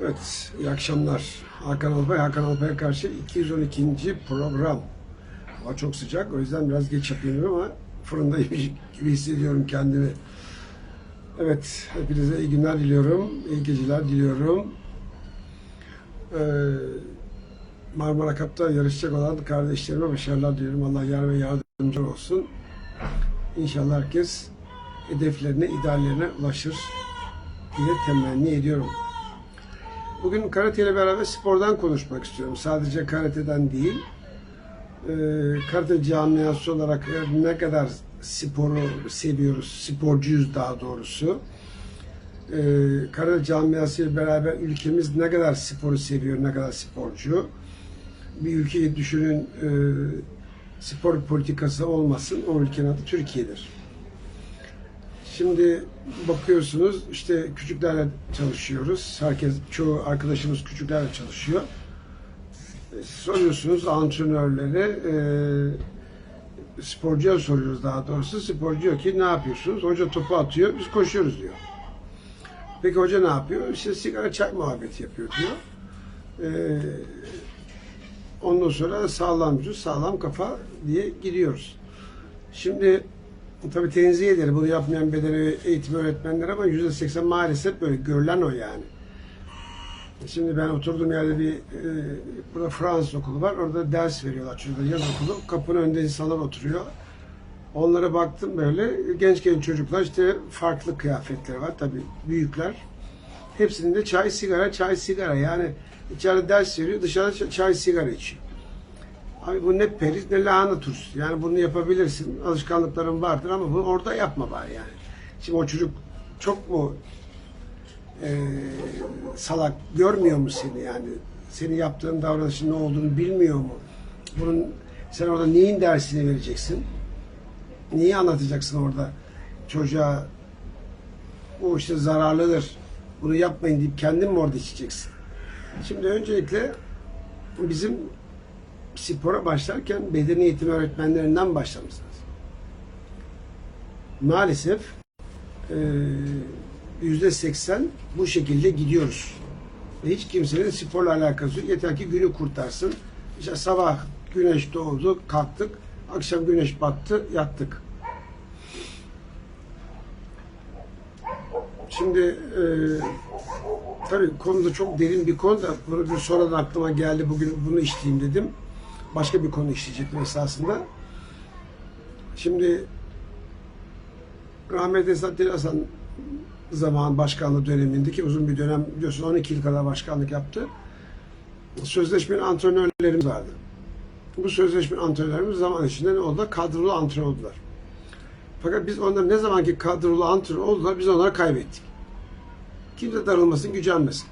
Evet, iyi akşamlar. Hakan Alpay, Hakan Alpay'a karşı 212. program. Hava çok sıcak, o yüzden biraz geç yapıyorum ama fırındaymış gibi hissediyorum kendimi. Evet, hepinize iyi günler diliyorum, iyi geceler diliyorum. Ee, Marmara Cup'ta yarışacak olan kardeşlerime başarılar diliyorum. Allah yar ve yardımcı olsun. İnşallah herkes hedeflerine, ideallerine ulaşır diye temenni ediyorum. Bugün karate ile beraber spordan konuşmak istiyorum. Sadece karateden değil. Ee, karate camiası olarak e, ne kadar sporu seviyoruz, sporcuyuz daha doğrusu. Ee, karate camiası ile beraber ülkemiz ne kadar sporu seviyor, ne kadar sporcu. Bir ülkeyi düşünün, e, spor politikası olmasın, o ülkenin adı Türkiye'dir. Şimdi bakıyorsunuz işte küçüklerle çalışıyoruz. Herkes, çoğu arkadaşımız küçüklerle çalışıyor. E, Soruyorsunuz antrenörlere, e, sporcuya soruyoruz daha doğrusu. Sporcu diyor ki ne yapıyorsunuz? Hoca topu atıyor, biz koşuyoruz diyor. Peki hoca ne yapıyor? İşte sigara çay muhabbeti yapıyor diyor. E, ondan sonra sağlam vücut, sağlam kafa diye gidiyoruz. Şimdi Tabii tenzih ederim bunu yapmayan bedeni eğitim öğretmenler ama yüzde seksen maalesef böyle görülen o yani. Şimdi ben oturduğum yerde bir e, burada Fransız okulu var. Orada ders veriyorlar çocuklar yaz okulu. Kapının önünde insanlar oturuyor. Onlara baktım böyle genç genç çocuklar işte farklı kıyafetleri var tabii büyükler. Hepsinin de çay sigara çay sigara yani içeride ders veriyor dışarıda çay sigara içiyor. Abi bu ne periz ne lahana turşusu. Yani bunu yapabilirsin. Alışkanlıkların vardır ama bunu orada yapma bari yani. Şimdi o çocuk çok mu e, salak görmüyor mu seni yani? Senin yaptığın davranışın ne olduğunu bilmiyor mu? Bunun sen orada neyin dersini vereceksin? Neyi anlatacaksın orada çocuğa? O işte zararlıdır. Bunu yapmayın deyip kendin mi orada içeceksin? Şimdi öncelikle bizim spora başlarken beden eğitimi öğretmenlerinden lazım. Maalesef e, yüzde seksen bu şekilde gidiyoruz. Ve hiç kimsenin sporla alakası yok. Yeter ki günü kurtarsın. İşte sabah güneş doğdu, kalktık. Akşam güneş battı, yattık. Şimdi e, tabii konuda çok derin bir konu da bunu bir sonradan aklıma geldi. Bugün bunu işleyeyim dedim başka bir konu işleyecektim esasında. Şimdi rahmetli Esat Hasan zaman başkanlığı dönemindeki uzun bir dönem biliyorsun 12 yıl kadar başkanlık yaptı. Sözleşmeli antrenörlerimiz vardı. Bu sözleşmeli antrenörlerimiz zaman içinde ne oldu? Kadrolu antrenör oldular. Fakat biz onlar ne zamanki kadrolu antrenör oldular biz onları kaybettik. Kimse darılmasın, gücenmesin.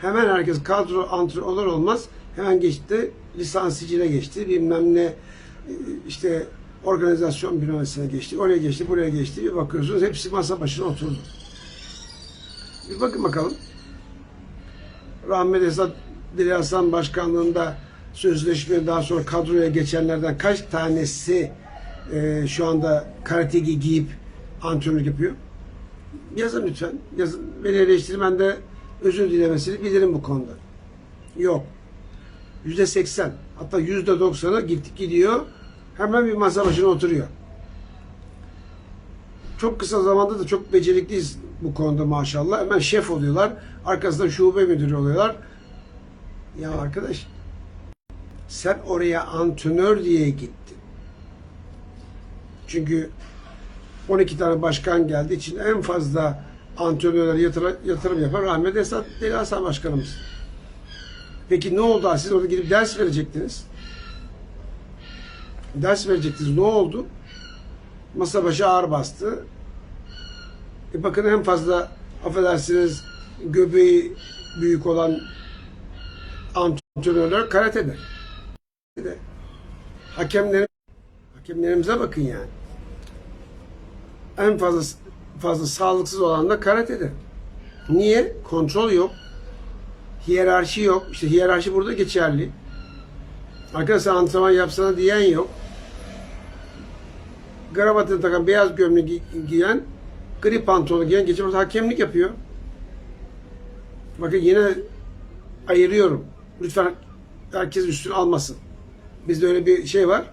Hemen herkes kadro antrenör olmaz hemen geçti lisansicine geçti bilmem ne işte organizasyon büronesine geçti oraya geçti buraya geçti bir bakıyorsunuz hepsi masa başına oturdu. Bir bakın bakalım. Rahmet Esat Dili Hasan Başkanlığında sözleşme daha sonra kadroya geçenlerden kaç tanesi e, şu anda karategi giyip antrenörlük yapıyor? Yazın lütfen. Yazın. Beni eleştirin ben de özür dilemesini bilirim bu konuda. Yok. Yüzde seksen hatta yüzde doksanı gittik gidiyor hemen bir masa başına oturuyor. Çok kısa zamanda da çok becerikliyiz bu konuda maşallah. Hemen şef oluyorlar. Arkasından şube müdürü oluyorlar. Ya arkadaş sen oraya antrenör diye gittin. Çünkü 12 tane başkan geldiği için en fazla antrenörler yatırım, yatırım yapan Rahmet Esat Deli Hasan Başkanımız. Peki ne oldu? Siz orada gidip ders verecektiniz. Ders verecektiniz. Ne oldu? Masa başı ağır bastı. E bakın en fazla affedersiniz göbeği büyük olan antrenörler karatede. Hakemler hakemlerimize bakın yani. En fazla fazla sağlıksız olan da karatede. Niye? Kontrol yok hiyerarşi yok. İşte hiyerarşi burada geçerli. Arkadaşlar antrenman yapsana diyen yok. Kravatını takan beyaz gömlek giyen, gri pantolonu giyen geçen hakemlik yapıyor. Bakın yine ayırıyorum. Lütfen herkes üstüne almasın. Bizde öyle bir şey var.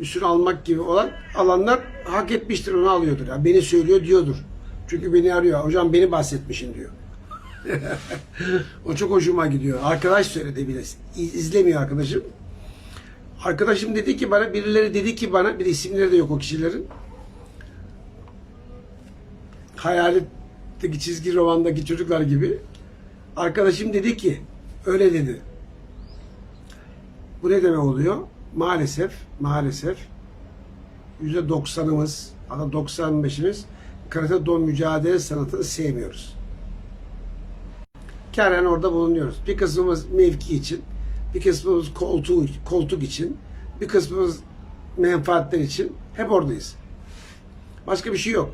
Üstüne almak gibi olan alanlar hak etmiştir onu alıyordur. Yani beni söylüyor diyordur. Çünkü beni arıyor. Hocam beni bahsetmişsin diyor. o çok hoşuma gidiyor. Arkadaş söyledi bile. İzlemiyor arkadaşım. Arkadaşım dedi ki bana, birileri dedi ki bana, bir isimleri de yok o kişilerin. Hayaletteki çizgi romandaki çocuklar gibi. Arkadaşım dedi ki, öyle dedi. Bu ne demek oluyor? Maalesef, maalesef yüzde doksanımız, hatta 95'imiz karate don mücadele sanatını sevmiyoruz. Karen orada bulunuyoruz. Bir kısmımız mevki için, bir kısmımız koltuğu, koltuk için, bir kısmımız menfaatler için hep oradayız. Başka bir şey yok.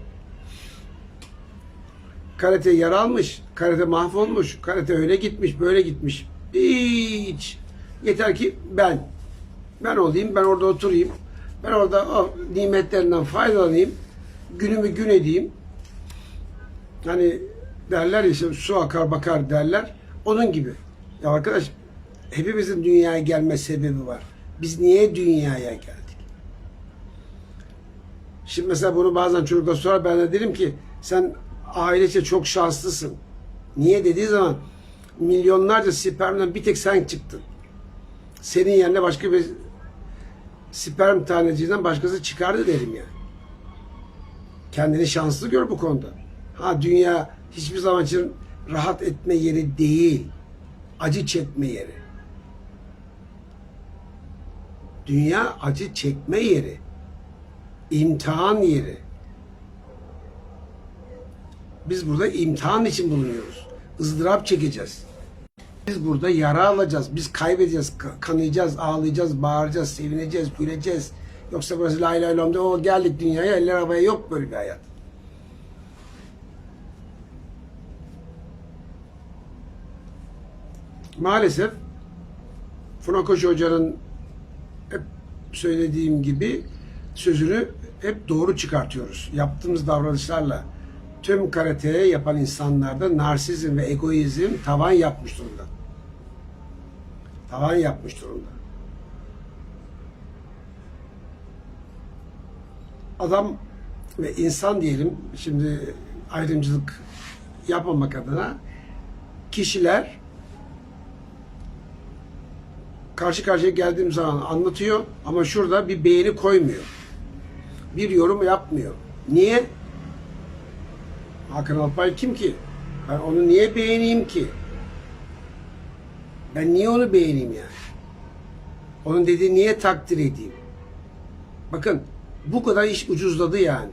Karate yara almış, karate mahvolmuş, karate öyle gitmiş, böyle gitmiş. Hiç. Yeter ki ben. Ben olayım, ben orada oturayım. Ben orada o nimetlerinden faydalanayım. Günümü gün edeyim. Hani derler işte su akar bakar derler. Onun gibi. Ya arkadaş hepimizin dünyaya gelme sebebi var. Biz niye dünyaya geldik? Şimdi mesela bunu bazen çocuklar sorar ben de derim ki sen ailece çok şanslısın. Niye dediği zaman milyonlarca spermden bir tek sen çıktın. Senin yerine başka bir sperm taneciğinden başkası çıkardı derim yani. Kendini şanslı gör bu konuda. Ha dünya hiçbir zaman için rahat etme yeri değil. Acı çekme yeri. Dünya acı çekme yeri. İmtihan yeri. Biz burada imtihan için bulunuyoruz. ızdırap çekeceğiz. Biz burada yara alacağız. Biz kaybedeceğiz. ka- Kanayacağız, ağlayacağız, bağıracağız, sevineceğiz, güleceğiz. Yoksa burası lay lom de o geldik dünyaya eller havaya yok böyle bir hayat. Maalesef Funakoshi Hoca'nın hep söylediğim gibi sözünü hep doğru çıkartıyoruz. Yaptığımız davranışlarla tüm karateye yapan insanlarda narsizm ve egoizm tavan yapmış durumda. Tavan yapmış durumda. Adam ve insan diyelim, şimdi ayrımcılık yapmamak adına kişiler karşı karşıya geldiğim zaman anlatıyor ama şurada bir beğeni koymuyor. Bir yorum yapmıyor. Niye? Hakan Alpay kim ki? Ben onu niye beğeneyim ki? Ben niye onu beğeneyim yani? Onun dediğini niye takdir edeyim? Bakın bu kadar iş ucuzladı yani.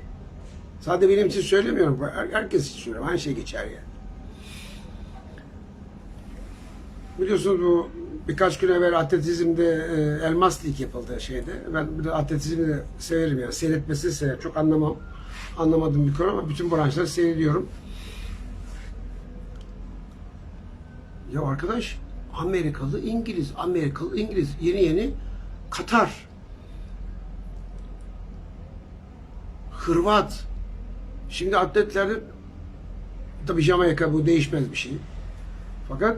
Sadece benim için söylemiyorum. Her- Herkes için söylüyorum. Aynı şey geçer yani. Biliyorsunuz bu birkaç gün evvel atletizmde e, elmas lig yapıldı şeyde. Ben bir de atletizmi de severim yani. Seyretmesini severim. Çok anlamam. Anlamadığım bir konu ama bütün branşları seyrediyorum. Ya arkadaş Amerikalı İngiliz, Amerikalı İngiliz yeni yeni Katar Hırvat şimdi atletlerde tabii Jamaika bu değişmez bir şey. Fakat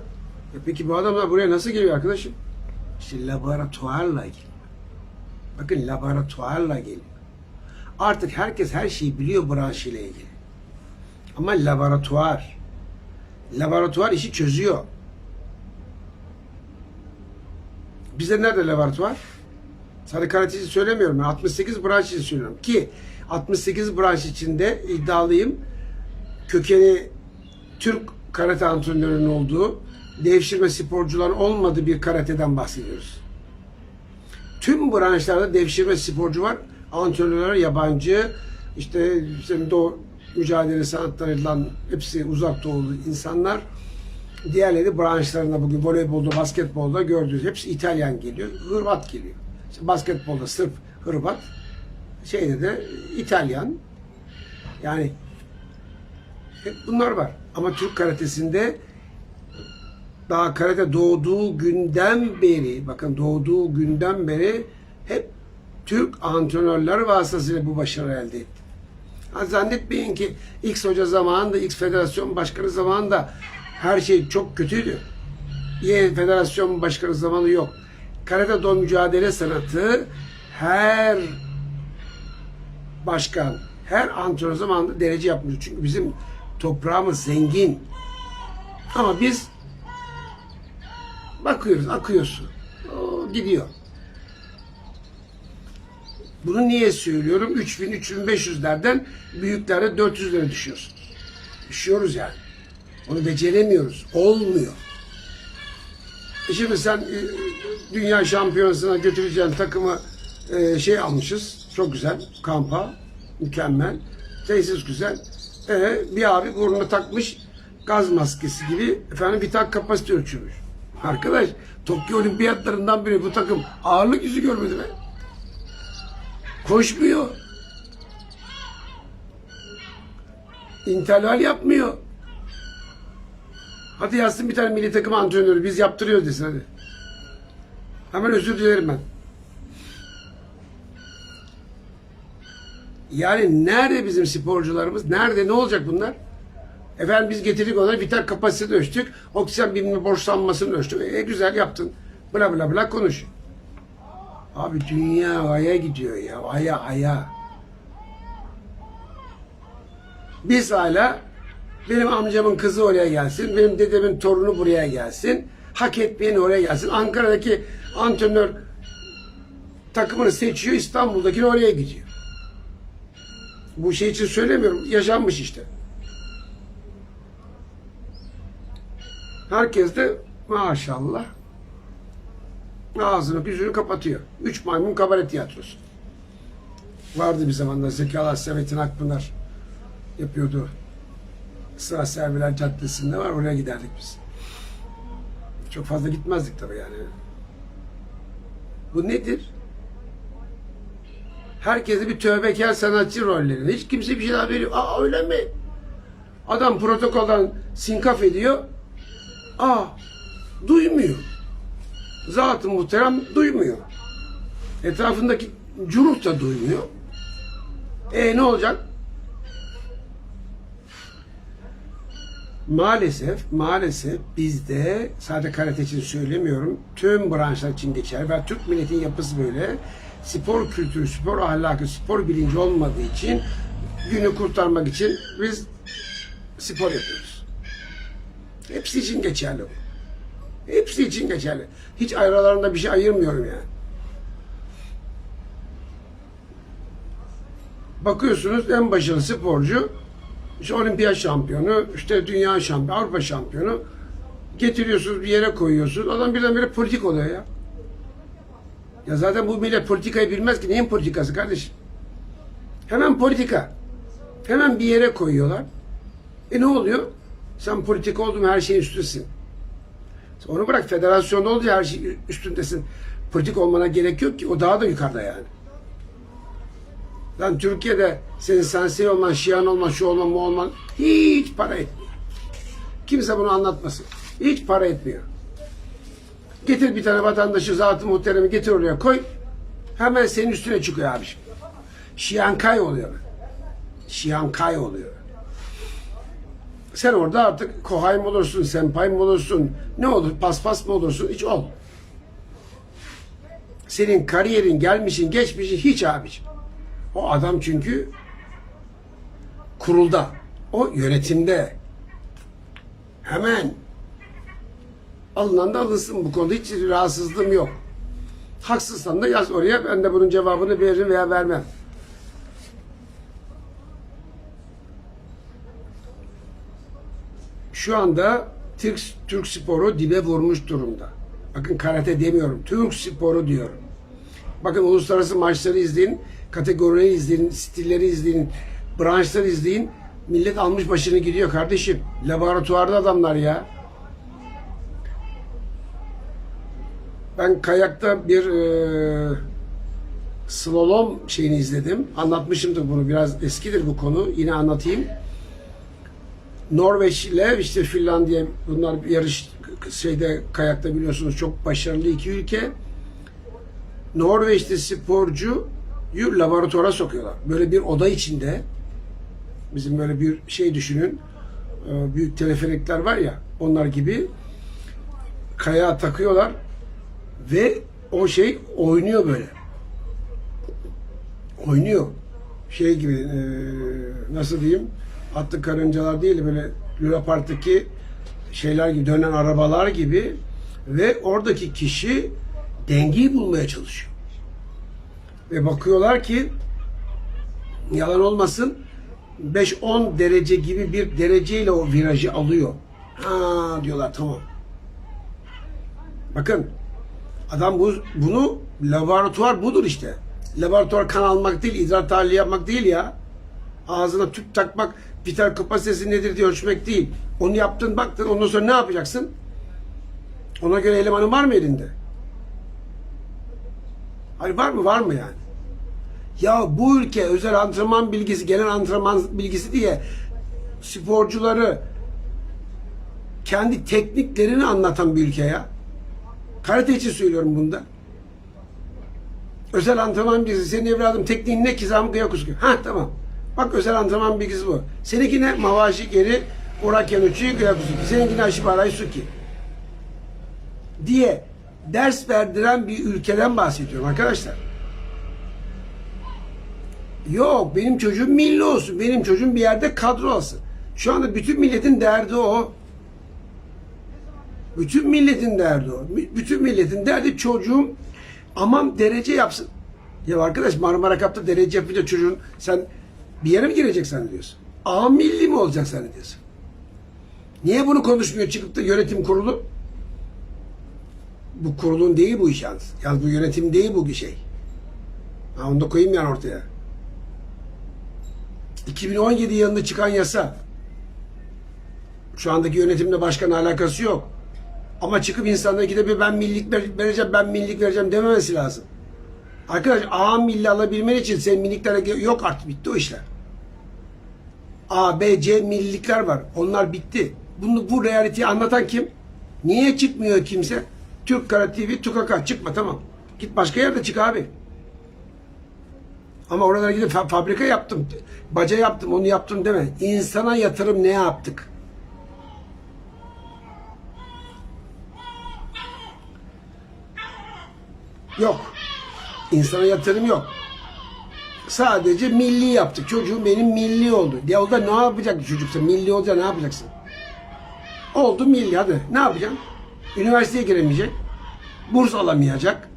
e peki bu adamlar buraya nasıl geliyor arkadaşım? İşte laboratuvarla geliyor. Bakın laboratuvarla geliyor. Artık herkes her şeyi biliyor branşıyla ilgili. Ama laboratuvar. Laboratuvar işi çözüyor. Bizde nerede laboratuvar? Sadece karate için söylemiyorum. Ben 68 branş için söylüyorum. Ki 68 branş içinde iddialıyım. Kökeni Türk karate antrenörünün olduğu, devşirme sporcuların olmadığı bir karateden bahsediyoruz. Tüm branşlarda devşirme sporcu var. Antrenörler yabancı, işte, işte doğu mücadele sanatlarından hepsi uzak doğulu insanlar. Diğerleri branşlarında bugün voleybolda, basketbolda gördüğünüz hepsi İtalyan geliyor, Hırvat geliyor. İşte basketbolda Sırp, Hırvat, şeyde de İtalyan. Yani hep bunlar var. Ama Türk karatesinde daha karate doğduğu günden beri, bakın doğduğu günden beri hep Türk antrenörler vasıtasıyla bu başarı elde etti. Ha, zannetmeyin ki X hoca zamanında, X federasyon başkanı zamanında her şey çok kötüydü. İyi federasyon başkanı zamanı yok. Karate do mücadele sanatı her başkan, her antrenör zamanında derece yapmış. Çünkü bizim toprağımız zengin. Ama biz bakıyoruz, akıyorsun. O gidiyor. Bunu niye söylüyorum? 3000 3500'lerden büyüklere 400'lere düşüyorsunuz. Düşüyoruz yani. Onu beceremiyoruz. Olmuyor. E Şimdi sen e, dünya şampiyonasına götüreceğin takımı e, şey almışız. Çok güzel. Kampa. Mükemmel. Tesis güzel. E, bir abi burnuna takmış gaz maskesi gibi efendim vital kapasite ölçülmüş. Arkadaş Tokyo olimpiyatlarından beri bu takım ağırlık yüzü görmedi mi? Koşmuyor. İnterval yapmıyor. Hadi yazsın bir tane milli takım antrenörü biz yaptırıyoruz desin hadi. Hemen özür dilerim ben. Yani nerede bizim sporcularımız? Nerede? Ne olacak bunlar? Efendim biz getirdik onları vital kapasitesi ölçtük. Oksijen biriminin borçlanmasını ölçtük. E güzel yaptın. Bla bla bla konuş. Abi dünya aya gidiyor ya. Aya aya. Biz hala benim amcamın kızı oraya gelsin. Benim dedemin torunu buraya gelsin. Hak etmeyen oraya gelsin. Ankara'daki antrenör takımını seçiyor. İstanbul'daki oraya gidiyor. Bu şey için söylemiyorum. Yaşanmış işte. Herkes de maşallah ağzını yüzünü kapatıyor. Üç maymun kabaret tiyatrosu. Vardı bir zamanda Zeki Alasya Metin Akpınar yapıyordu. Sıra Serviler Caddesi'nde var. Oraya giderdik biz. Çok fazla gitmezdik tabii yani. Bu nedir? Herkese bir tövbekar sanatçı rollerinde. Hiç kimse bir şey daha veriyor. Aa öyle mi? Adam protokoldan sinkaf ediyor. Aa duymuyor. Zat-ı muhterem duymuyor. Etrafındaki curuh da duymuyor. E ne olacak? Maalesef, maalesef bizde sadece karate için söylemiyorum. Tüm branşlar için geçer ve Türk milletin yapısı böyle. Spor kültürü, spor ahlakı, spor bilinci olmadığı için günü kurtarmak için biz spor yapıyoruz. Hepsi için geçerli bu. Hepsi için geçerli. Hiç aralarında bir şey ayırmıyorum yani. Bakıyorsunuz en başarılı sporcu işte olimpiyat şampiyonu, işte dünya şampiyonu, Avrupa şampiyonu getiriyorsunuz bir yere koyuyorsunuz. Adam birdenbire politik oluyor ya. Ya zaten bu millet politikayı bilmez ki. Neyin politikası kardeşim? Hemen politika. Hemen bir yere koyuyorlar. E ne oluyor? Sen politik oldun her şeyin üstüsün. Onu bırak federasyonda olduğu her şey üstündesin. Politik olmana gerek yok ki. O daha da yukarıda yani. Lan Türkiye'de senin sensei olman, şiyan olman, şu olman, bu olman hiç para etmiyor. Kimse bunu anlatmasın. Hiç para etmiyor. Getir bir tane vatandaşı zatı muhteremi getir oraya koy. Hemen senin üstüne çıkıyor abi. Şiyankay oluyor. Şiyankay oluyor. Sen orada artık kohay mı olursun, senpai mi olursun, ne olur, paspas mı olursun, hiç ol. Senin kariyerin, gelmişin, geçmişin hiç abiciğim. O adam çünkü kurulda, o yönetimde. Hemen alınan da alınsın bu konuda hiç rahatsızlığım yok. Haksızsan da yaz oraya ben de bunun cevabını veririm veya vermem. Şu anda Türk, Türk sporu dibe vurmuş durumda. Bakın karate demiyorum. Türk sporu diyorum. Bakın uluslararası maçları izleyin, kategorileri izleyin, stilleri izleyin, branşları izleyin. Millet almış başını gidiyor kardeşim. Laboratuvarda adamlar ya. Ben kayakta bir e, slalom şeyini izledim. Anlatmışımdır bunu. Biraz eskidir bu konu. Yine anlatayım. Norveç ile işte Finlandiya bunlar yarış şeyde kayakta biliyorsunuz çok başarılı iki ülke. Norveç'te sporcuyu laboratuvara sokuyorlar. Böyle bir oda içinde bizim böyle bir şey düşünün. e, büyük teleferikler var ya onlar gibi kayağa takıyorlar ve o şey oynuyor böyle. Oynuyor. Şey gibi e, nasıl diyeyim atlı karıncalar değil böyle Luna Park'taki şeyler gibi dönen arabalar gibi ve oradaki kişi dengeyi bulmaya çalışıyor. Ve bakıyorlar ki yalan olmasın 5-10 derece gibi bir dereceyle o virajı alıyor. Ha diyorlar tamam. Bakın adam bu, bunu laboratuvar budur işte. Laboratuvar kan almak değil, idrar tahlili yapmak değil ya. Ağzına tüp takmak, vital kapasitesi nedir diye ölçmek değil. Onu yaptın baktın ondan sonra ne yapacaksın? Ona göre elemanın var mı elinde? Hayır var mı? Var mı yani? Ya bu ülke özel antrenman bilgisi, genel antrenman bilgisi diye sporcuları kendi tekniklerini anlatan bir ülke ya. Karate için söylüyorum bunda. Özel antrenman bilgisi. Senin evladım tekniğin ne ki zamkı yok Ha tamam. Bak özel antrenman bilgisi bu. Seninki ne? Mavashi geri, Uraken uçuyu, Gyakusuki. Seninki ne? Ashibarai Suki. Diye ders verdiren bir ülkeden bahsediyorum arkadaşlar. Yok benim çocuğum milli olsun. Benim çocuğum bir yerde kadro olsun. Şu anda bütün milletin derdi o. Bütün milletin derdi o. Bütün milletin derdi çocuğum aman derece yapsın. Ya arkadaş Marmara Kap'ta derece yapınca çocuğun sen bir yere mi girecek zannediyorsun? A milli mi olacak zannediyorsun? Niye bunu konuşmuyor çıkıp da yönetim kurulu? Bu kurulun değil bu iş yalnız. Yalnız bu yönetim değil bu şey. Ha, onu da koyayım yani ortaya. 2017 yılında çıkan yasa. Şu andaki yönetimle başkanla alakası yok. Ama çıkıp insanlara gidip ben millilik ver- vereceğim, ben millilik vereceğim dememesi lazım. Arkadaş A milli alabilmen için senin milliklere yok artık bitti o işler. A, B, C millilikler var. Onlar bitti. Bunu bu realiteyi anlatan kim? Niye çıkmıyor kimse? Türk Kara TV, Tukaka çıkma tamam. Git başka yerde çık abi. Ama oralara gidip fa- fabrika yaptım, baca yaptım, onu yaptım deme. İnsana yatırım ne yaptık? Yok. İnsana yatırım yok. Sadece milli yaptık. Çocuğum benim milli oldu. Ya o da ne yapacak çocuksa? Milli olacak ne yapacaksın? Oldu milli hadi. Ne yapacaksın? Üniversiteye giremeyecek. Burs alamayacak.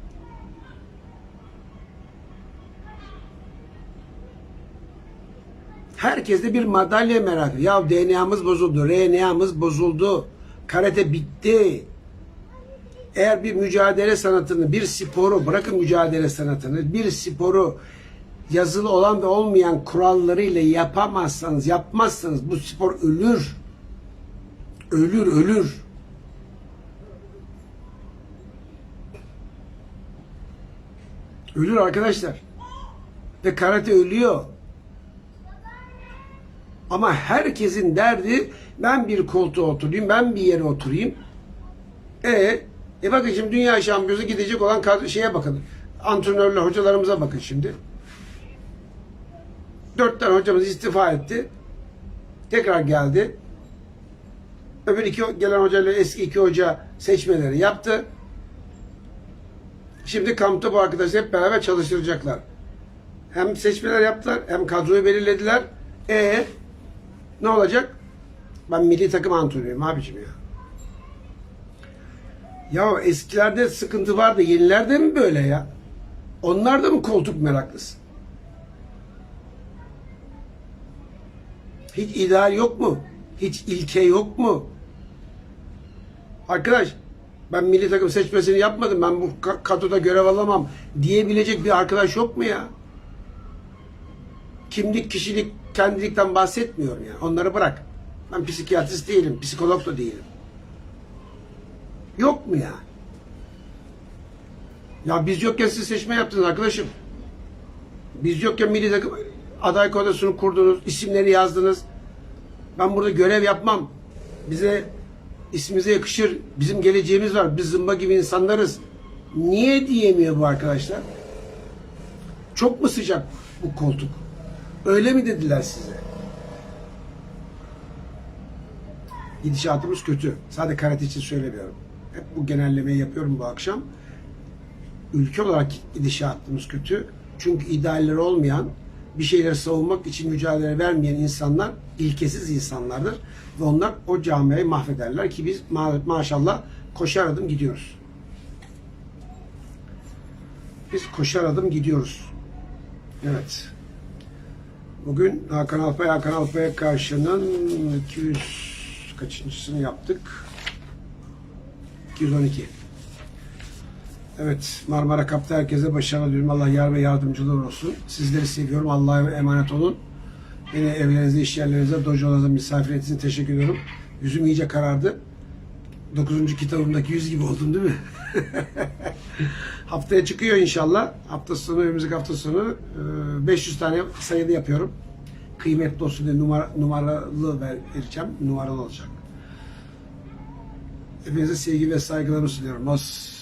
Herkeste bir madalya merakı. Ya DNA'mız bozuldu, RNA'mız bozuldu. Karate bitti. Eğer bir mücadele sanatını, bir sporu, bırakın mücadele sanatını, bir sporu yazılı olan ve olmayan kurallarıyla yapamazsanız, yapmazsanız bu spor ölür. Ölür, ölür. Ölür arkadaşlar. Ve karate ölüyor. Ama herkesin derdi ben bir koltuğa oturayım, ben bir yere oturayım. E, e bakın şimdi dünya şampiyonu gidecek olan şeye bakın. Antrenörle hocalarımıza bakın şimdi. Dört tane hocamız istifa etti. Tekrar geldi. Öbür iki gelen hocayla eski iki hoca seçmeleri yaptı. Şimdi kampta bu arkadaşlar hep beraber çalıştıracaklar. Hem seçmeler yaptılar hem kadroyu belirlediler. E ne olacak? Ben milli takım antrenörüyüm abicim ya. Ya eskilerde sıkıntı vardı. Yenilerde mi böyle ya? Onlar da mı koltuk meraklısı? Hiç ideal yok mu? Hiç ilke yok mu? Arkadaş ben milli takım seçmesini yapmadım. Ben bu ka- kadroda görev alamam diyebilecek bir arkadaş yok mu ya? Kimlik, kişilik, kendilikten bahsetmiyorum ya. Onları bırak. Ben psikiyatrist değilim, psikolog da değilim. Yok mu ya? Ya biz yokken siz seçme yaptınız arkadaşım. Biz yokken milli takım aday kodasını kurdunuz, isimleri yazdınız. Ben burada görev yapmam. Bize ismimize yakışır. Bizim geleceğimiz var. Biz zımba gibi insanlarız. Niye diyemiyor bu arkadaşlar? Çok mu sıcak bu koltuk? Öyle mi dediler size? gidişatımız kötü. Sadece karate için söylemiyorum. Hep bu genellemeyi yapıyorum bu akşam. Ülke olarak gidişatımız kötü. Çünkü idealleri olmayan, bir şeyleri savunmak için mücadele vermeyen insanlar ilkesiz insanlardır. Ve onlar o camiayı mahvederler ki biz ma- maşallah koşar adım gidiyoruz. Biz koşar adım gidiyoruz. Evet. Bugün Hakan Alpay, Hakan Alpay'a karşının 200 kaçıncısını yaptık? 212. Evet, Marmara Kap'ta herkese başarılar diliyorum. Allah yar ve yardımcılar olsun. Sizleri seviyorum. Allah'a emanet olun. Beni evlerinize, iş yerlerinize, dojolarınıza misafir ettiğiniz teşekkür ediyorum. Yüzüm iyice karardı. 9. kitabımdaki yüz gibi oldum değil mi? Haftaya çıkıyor inşallah. Hafta sonu, önümüzdeki hafta sonu e, 500 tane sayıda yapıyorum. Kıymetli olsun numara, numaralı ver, vereceğim. Numaralı olacak. Hepinize sevgi ve saygılarımı sunuyorum. Os.